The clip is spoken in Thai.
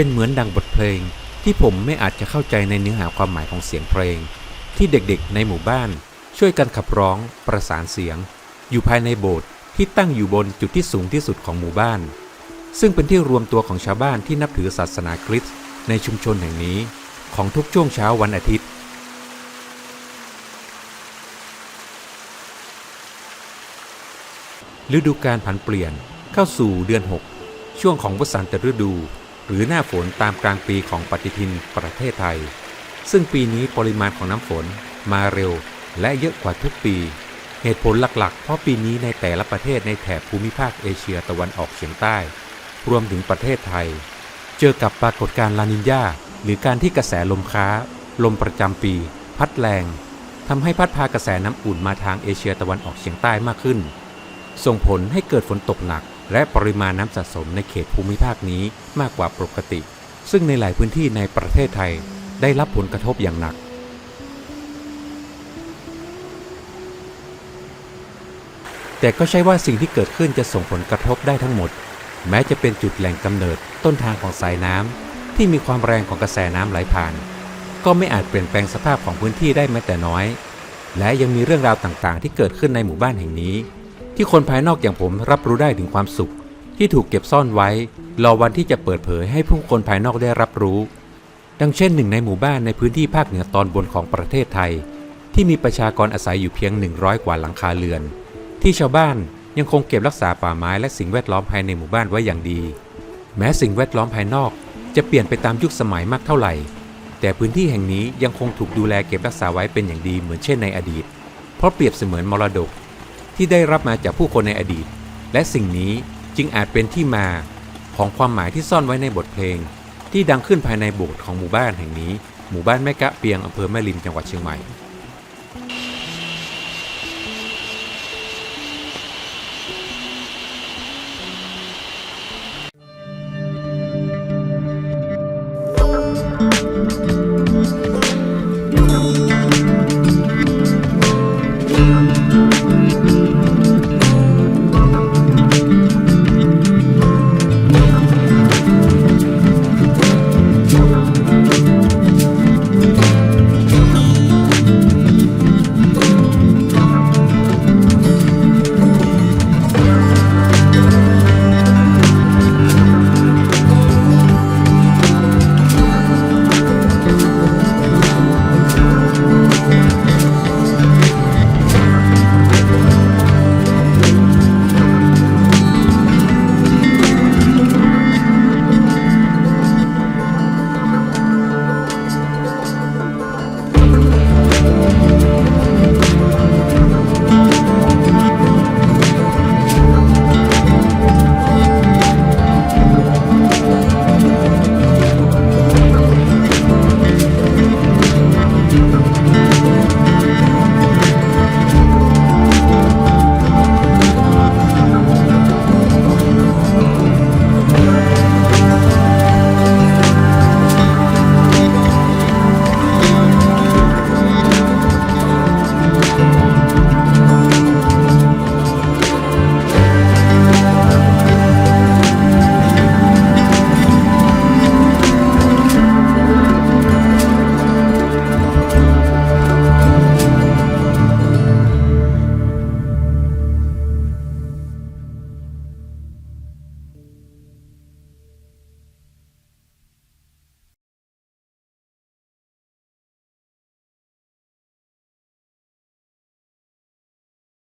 เป็นเหมือนดังบทเพลง ที่ผมไม่อาจจะเข้าใจในเนื้อหาความหมายของเสียงเพลง ที่เด็กๆในหมู่บ้าน ช่วยกันขับร้องประสานเสียง อยู่ภายในโบสถ์ที่ตั้งอยู่บนจุดที่สูงที่สุดของหมู่บ้าน ซึ่งเป็นที่รวมตัวของชาวบ้านที่นับถือศาสนาคริสต์ในชุมชนแห่งนี้ของทุกช่วงเช้าวันอาทิตย์ฤดูกาลผันเปลี่ยนเข้าสู่เดือน 6 ช่วงของวสันตฤดู หรือหน้าฝนตามกลางปีของปฏิทินประเทศไทย ซึ่งปีนี้ปริมาณของน้ำฝนมาเร็วและเยอะกว่าทุกปี เหตุผลหลักๆ เพราะปีนี้ในแต่ละประเทศในแถบภูมิภาคเอเชียตะวันออกเฉียงใต้ รวมถึงประเทศไทย เจอกับปรากฏการณ์ลานินยาหรือการที่กระแสลมค้า ลมประจำปี พัดแรงทำให้พัดพากระแสน้ำอุ่นมาทางเอเชียตะวันออกเฉียงใต้มากขึ้น ส่งผลให้เกิดฝนตกหนัก และปริมาณน้ำสะสมในเขตภูมิภาคนี้มากกว่าปกติ ซึ่งในหลายพื้นที่ในประเทศไทยได้รับผลกระทบอย่างหนัก แต่ก็ใช่ว่าสิ่งที่เกิดขึ้นจะส่งผลกระทบได้ทั้งหมด แม้จะเป็นจุดแหล่งกำเนิดต้นทางของสายน้ำที่มีความแรงของกระแสน้ำไหลผ่าน ก็ไม่อาจเปลี่ยนแปลงสภาพของพื้นที่ได้แม้แต่น้อย และยังมีเรื่องราวต่างๆ ที่เกิดขึ้นในหมู่บ้านแห่งนี้ ที่คนภายนอกอย่างผมรับรู้ได้ถึงความสุข ที่ถูกเก็บซ่อนไว้ รอวันที่จะเปิดเผยให้ผู้คนภายนอกได้รับรู้ ดังเช่นหนึ่งในหมู่บ้านในพื้นที่ภาคเหนือตอนบนของประเทศไทย ที่มีประชากรอาศัยอยู่เพียง 100 กว่าหลังคาเรือน ที่ชาวบ้านยังคงเก็บรักษาป่าไม้และสิ่งแวดล้อมภายในหมู่บ้านไว้อย่างดี แม้สิ่งแวดล้อมภายนอกจะเปลี่ยนไปตามยุคสมัยมากเท่าไหร่ แต่พื้นที่แห่งนี้ยังคงถูกดูแลเก็บรักษาไว้เป็นอย่างดีเหมือนเช่นในอดีต เพราะเปรียบเสมือนมรดก ที่ได้รับมาจากผู้คนในอดีต และสิ่งนี้จึงอาจเป็นที่มาของความหมายที่ซ่อนไว้ในบทเพลง ที่ดังขึ้นภายในโบสถ์ของหมู่บ้านแห่งนี้ หมู่บ้านแม่กะเปียงอำเภอแม่ริมจังหวัดเชียงใหม่